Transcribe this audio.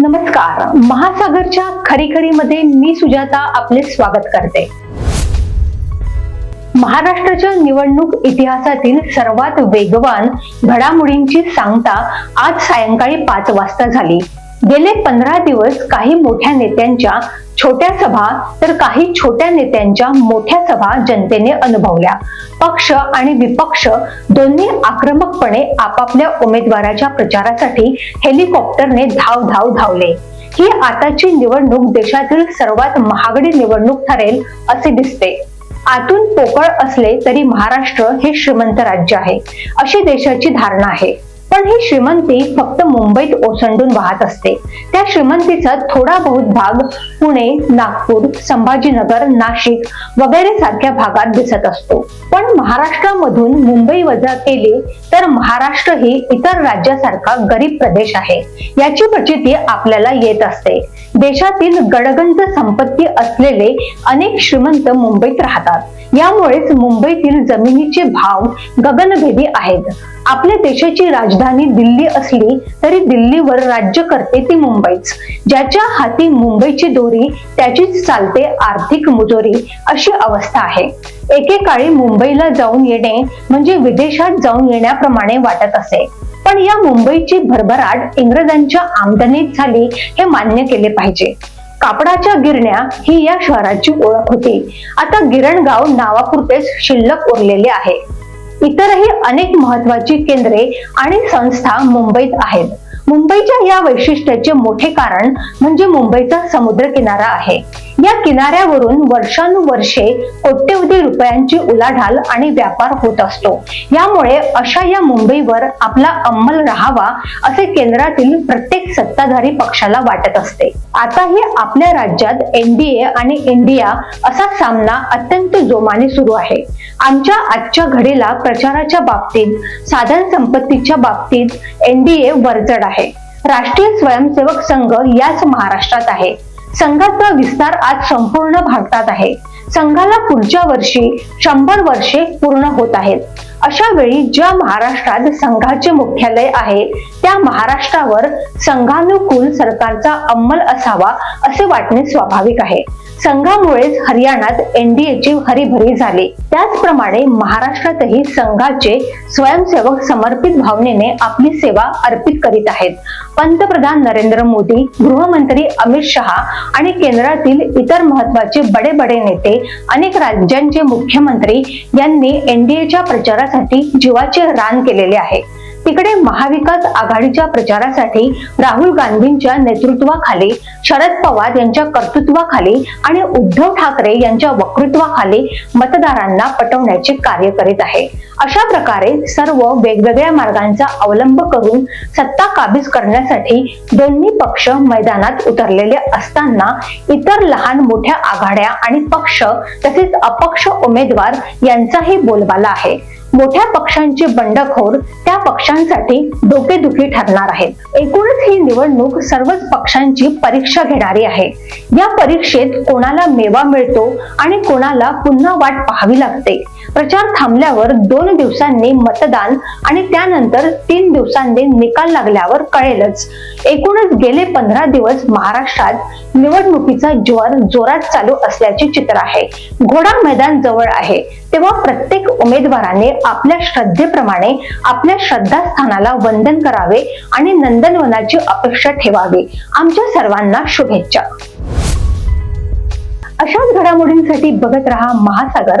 नमस्कार. महासागरच्या खरीखरीमध्ये मी सुजाता आपले स्वागत करते. महाराष्ट्राच्या निवडणूक इतिहासातील सर्वात वेगवान घडामोडींची सांगता आज सायंकाळी पाच वाजता झाली. गेले पंधरा दिवस काही मोठ्या नेत्यांच्या छोट्या सभा तर काही छोट्या नेत्यांच्या मोठ्या सभा जनतेने अनुभवल्या. पक्ष आणि विपक्ष दोन्ही आक्रमकपणे आपापल्या उमेदवाराच्या प्रचारासाठी हेलिकॉप्टरने धाव धाव धावले. ही आताची निवडणूक देशातील सर्वात महागडी निवडणूक ठरेल असे दिसते. आतून पोकळ असले तरी महाराष्ट्र हे श्रीमंत राज्य आहे अशी देशाची धारणा आहे. पण ही श्रीमंती फक्त मुंबईत ओसंडून वाहत असते. त्या श्रीमंतीचा थोडा बहुत भाग पुणे नागपूर संभाजीनगर नाशिक वगैरे सारख्या भागात दिसत असतो. पण महाराष्ट्रामधून मुंबई वजा केली तर महाराष्ट्र ही इतर राज्यासारखा गरीब प्रदेश आहे. याची प्रचिती आपल्याला येत असते. देशातील गडगंज संपत्ती असलेले अनेक श्रीमंत मुंबईत राहतात. यामुळेच मुंबईतील जमिनीचे भाव गगनभेदी आहेत. आपल्या देशाची राजधानी दिल्ली असली तरी दिल्लीवर राज्य करते ती मुंबईच. ज्याच्या हाती मुंबईची दोरी त्याचीच चालते आर्थिक मुजोरी अशी अवस्था आहे. एकेकाळी मुंबईला जाऊन येणे म्हणजे विदेशात जाऊन येण्याप्रमाणे वाटत असे. पण या मुंबईची भरभराट इंग्रजांच्या आमदनीत झाली हे मान्य केले पाहिजे. कापडाच्या गिरण्या ही या शहराची ओळख होती. आता गिरणगाव नावापुरतेच शिल्लक उरलेले आहे. इतरही अनेक महत्वाची केंद्रे आणि संस्था मुंबईत आहेत. मुंबईच्या या वैशिष्ट्याचे मोठे कारण म्हणजे मुंबईचा समुद्र किनारा आहे. या किनाऱ्यावरून वर्षानुवर्षे कोट्यवधी रुपयांची उलाढाल आणि व्यापार होत असतो. यामुळे अशा या मुंबईवर आपला अंमल राहावा असे केंद्रातील प्रत्येक सत्ताधारी पक्षाला वाटत असते. आताही आपल्या राज्यात एनडीए आणि इंडिया असा सामना अत्यंत जोमाने सुरू आहे. आमच्या आजच्या घडीला प्रचाराच्या बाबतीत साधन संपत्तीच्या बाबतीत एनडीए वरचढ आहे. राष्ट्रीय स्वयंसेवक संघ याच महाराष्ट्रात आहे. संघाचा विस्तार आज संपूर्ण भारतात आहे. संघाला पुढच्या वर्षी शंभर वर्षे पूर्ण होत आहेत. अशा वेळी ज्या महाराष्ट्रात संघाचे मुख्यालय आहे त्या महाराष्ट्रावर संघानुकूल सरकारचा अंमल असावा असे वाटणे स्वाभाविक आहे. संघामुळेच हरियाणात एनडीएची हरीभरी झाली. त्याचप्रमाणे महाराष्ट्रातही संघाचे स्वयंसेवक समर्पित भावनेने आपली सेवा अर्पित करीत आहेत. पंतप्रधान नरेंद्र मोदी गृहमंत्री अमित शहा आणि केंद्रातील इतर महत्त्वाचे बडे बडे नेते अनेक राज्यांचे मुख्यमंत्री यांनी एनडीएच्या प्रचारासाठी जीवाचे रान केलेले आहे. तिकडे महाविकास आघाडीच्या प्रचारासाठी राहुल गांधींच्या नेतृत्वाखाली शरद पवार यांच्या कर्तृत्वाखाली आणि उद्धव ठाकरे यांच्या वक्तृत्वाखाली मतदारांना पटवण्याचे कार्य करीत आहे. अशा प्रकारे सर्व वेगवेगळ्या मार्गांचा अवलंब करून सत्ता काबीज करण्यासाठी दोन्ही पक्ष मैदानात उतरलेले असताना इतर लहान मोठ्या आघाड्या आणि पक्ष तसेच अपक्ष उमेदवार यांचाही बोलबाला आहे. मोठ्या पक्षांचे बंडखोर त्या पक्षांसाठी डोकेदुखी ठरणार आहेत एकूणच ही निवडणूक सर्वच पक्षांची परीक्षा घेणारी आहे. या परीक्षेत कोणाला मेवा मिळतो आणि कोणाला पुन्हा वाट पाहावी लागते? प्रचार थांबल्यावर दोन दिवसांनी मतदान आणि त्यानंतर तीन दिवसांनी निकाल लागल्यावर कळेलच. एकूणच गेले पंधरा दिवस महाराष्ट्रात निवडणुकीचा ज्वर जोरात चालू असल्याचे चित्र आहे. घोडा मैदान जवळ आहे. तेव्हा प्रत्येक उमेदवाराने आपल्या श्रद्धेप्रमाणे आपल्या श्रद्धास्थानाला वंदन करावे आणि नंदनवनाची अपेक्षा ठेवावी. आमच्या सर्वांना शुभेच्छा. अशाच घडामोडींसाठी बघत रहा महासागर.